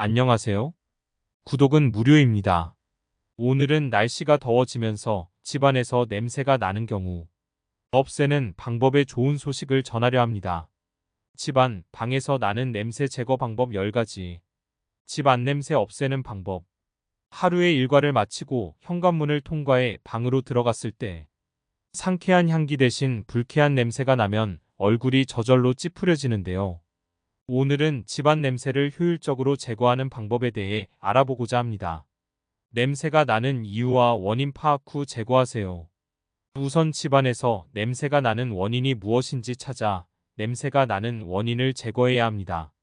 안녕하세요. 구독은 무료입니다. 오늘은 날씨가 더워지면서 집안에서 냄새가 나는 경우 없애는 방법에 좋은 소식을 전하려 합니다. 집안, 방에서 나는 냄새 제거 방법 10가지. 집안 냄새 없애는 방법. 하루의 일과를 마치고 현관문을 통과해 방으로 들어갔을 때 상쾌한 향기 대신 불쾌한 냄새가 나면 얼굴이 저절로 찌푸려지는데요. 오늘은 집안 냄새를 효율적으로 제거하는 방법에 대해 알아보고자 합니다. 냄새가 나는 이유와 원인 파악 후 제거하세요. 우선 집안에서 냄새가 나는 원인이 무엇인지 찾아 냄새가 나는 원인을 제거해야 합니다.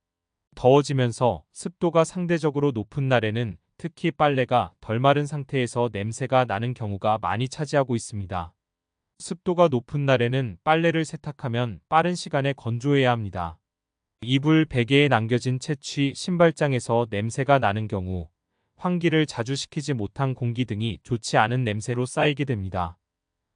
더워지면서 습도가 상대적으로 높은 날에는 특히 빨래가 덜 마른 상태에서 냄새가 나는 경우가 많이 차지하고 있습니다. 습도가 높은 날에는 빨래를 세탁하면 빠른 시간에 건조해야 합니다. 이불 베개에 남겨진 채취 신발장에서 냄새가 나는 경우 환기를 자주 시키지 못한 공기 등이 좋지 않은 냄새로 쌓이게 됩니다.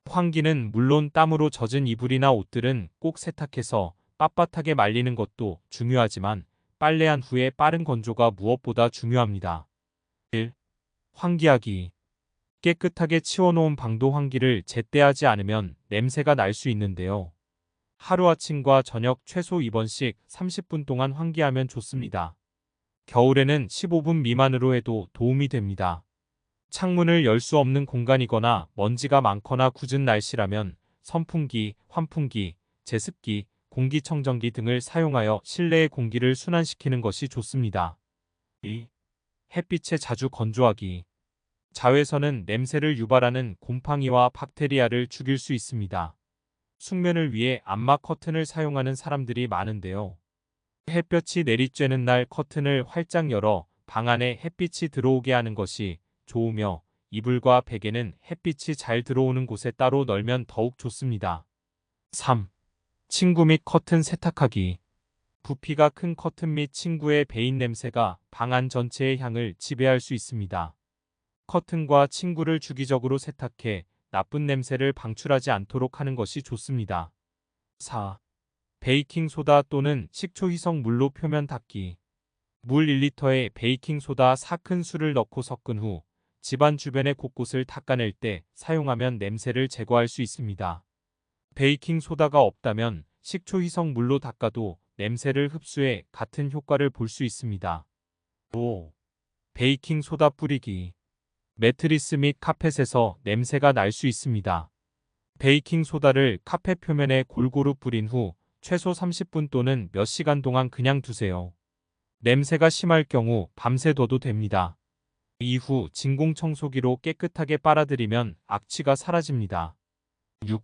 환기는 물론 땀으로 젖은 이불이나 옷들은 꼭 세탁해서 빳빳하게 말리는 것도 중요하지만 빨래한 후에 빠른 건조가 무엇보다 중요합니다. 1. 환기하기 깨끗하게 치워놓은 방도 환기를 제때 하지 않으면 냄새가 날 수 있는데요. 하루아침과 저녁 최소 2번씩 30분 동안 환기하면 좋습니다. 겨울에는 15분 미만으로 해도 도움이 됩니다. 창문을 열 수 없는 공간이거나 먼지가 많거나 굳은 날씨라면 선풍기, 환풍기, 제습기, 공기청정기 등을 사용하여 실내의 공기를 순환시키는 것이 좋습니다. 2. 햇빛에 자주 건조하기. 자외선은 냄새를 유발하는 곰팡이와 박테리아를 죽일 수 있습니다. 숙면을 위해 암막 커튼을 사용하는 사람들이 많은데요. 햇볕이 내리쬐는 날 커튼을 활짝 열어 방 안에 햇빛이 들어오게 하는 것이 좋으며 이불과 베개는 햇빛이 잘 들어오는 곳에 따로 널면 더욱 좋습니다. 3. 친구 및 커튼 세탁하기 부피가 큰 커튼 및 친구의 배인 냄새가 방 안 전체의 향을 지배할 수 있습니다. 커튼과 친구를 주기적으로 세탁해 나쁜 냄새를 방출하지 않도록 하는 것이 좋습니다. 4. 베이킹소다 또는 식초 희석 물로 표면 닦기. 물 1리터에 베이킹소다 4큰술을 넣고 섞은 후 집안 주변의 곳곳을 닦아낼 때 사용하면 냄새를 제거할 수 있습니다. 베이킹소다가 없다면 식초 희석 물로 닦아도 냄새를 흡수해 같은 효과를 볼 수 있습니다. 5. 베이킹소다 뿌리기. 매트리스 및 카펫에서 냄새가 날 수 있습니다. 베이킹 소다를 카펫 표면에 골고루 뿌린 후 최소 30분 또는 몇 시간 동안 그냥 두세요. 냄새가 심할 경우 밤새 둬도 됩니다. 이후 진공 청소기로 깨끗하게 빨아들이면 악취가 사라집니다. 6.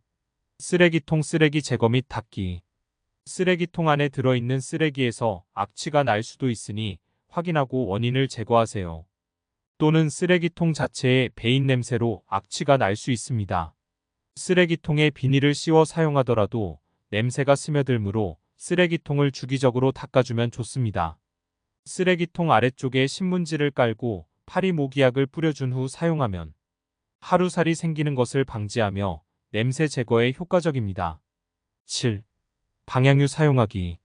쓰레기통 쓰레기 제거 및 닦기. 쓰레기통 안에 들어있는 쓰레기에서 악취가 날 수도 있으니 확인하고 원인을 제거하세요. 또는 쓰레기통 자체에 배인 냄새로 악취가 날 수 있습니다. 쓰레기통에 비닐을 씌워 사용하더라도 냄새가 스며들므로 쓰레기통을 주기적으로 닦아주면 좋습니다. 쓰레기통 아래쪽에 신문지를 깔고 파리 모기약을 뿌려준 후 사용하면 하루살이 생기는 것을 방지하며 냄새 제거에 효과적입니다. 7. 방향유 사용하기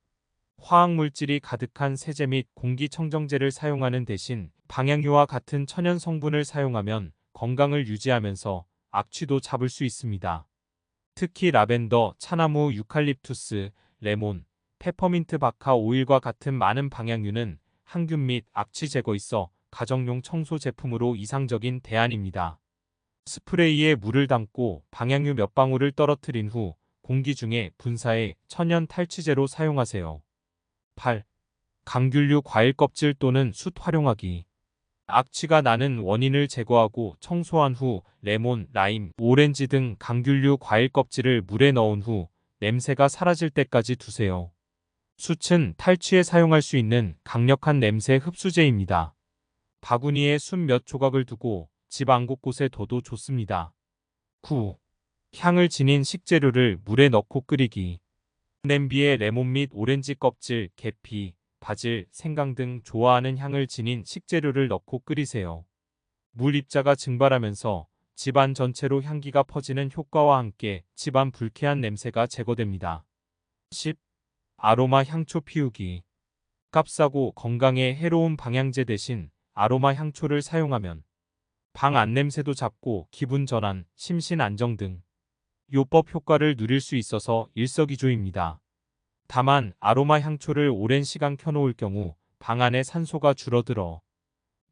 화학물질이 가득한 세제 및 공기청정제를 사용하는 대신 방향유와 같은 천연 성분을 사용하면 건강을 유지하면서 악취도 잡을 수 있습니다. 특히 라벤더, 차나무, 유칼립투스, 레몬, 페퍼민트 바카 오일과 같은 많은 방향유는 항균 및 악취 제거 있어 가정용 청소 제품으로 이상적인 대안입니다. 스프레이에 물을 담고 방향유 몇 방울을 떨어뜨린 후 공기 중에 분사해 천연 탈취제로 사용하세요. 8. 강균류 과일 껍질 또는 숯 활용하기. 악취가 나는 원인을 제거하고 청소한 후 레몬, 라임, 오렌지 등 강균류 과일 껍질을 물에 넣은 후 냄새가 사라질 때까지 두세요. 숯은 탈취에 사용할 수 있는 강력한 냄새 흡수제입니다. 바구니에 숯 몇 조각을 두고 집 안 곳곳에 둬도 좋습니다. 9. 향을 지닌 식재료를 물에 넣고 끓이기. 냄비에 레몬 및 오렌지 껍질, 계피, 바질, 생강 등 좋아하는 향을 지닌 식재료를 넣고 끓이세요. 물 입자가 증발하면서 집안 전체로 향기가 퍼지는 효과와 함께 집안 불쾌한 냄새가 제거됩니다. 10. 아로마 향초 피우기 값싸고 건강에 해로운 방향제 대신 아로마 향초를 사용하면 방 안냄새도 잡고 기분 전환, 심신 안정 등 요법 효과를 누릴 수 있어서 일석이조입니다. 다만 아로마 향초를 오랜 시간 켜놓을 경우 방 안의 산소가 줄어들어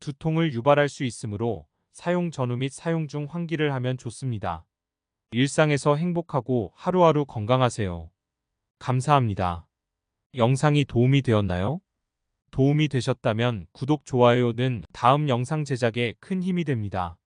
두통을 유발할 수 있으므로 사용 전후 및 사용 중 환기를 하면 좋습니다. 일상에서 행복하고 하루하루 건강하세요. 감사합니다. 영상이 도움이 되었나요? 도움이 되셨다면 구독, 좋아요는 다음 영상 제작에 큰 힘이 됩니다.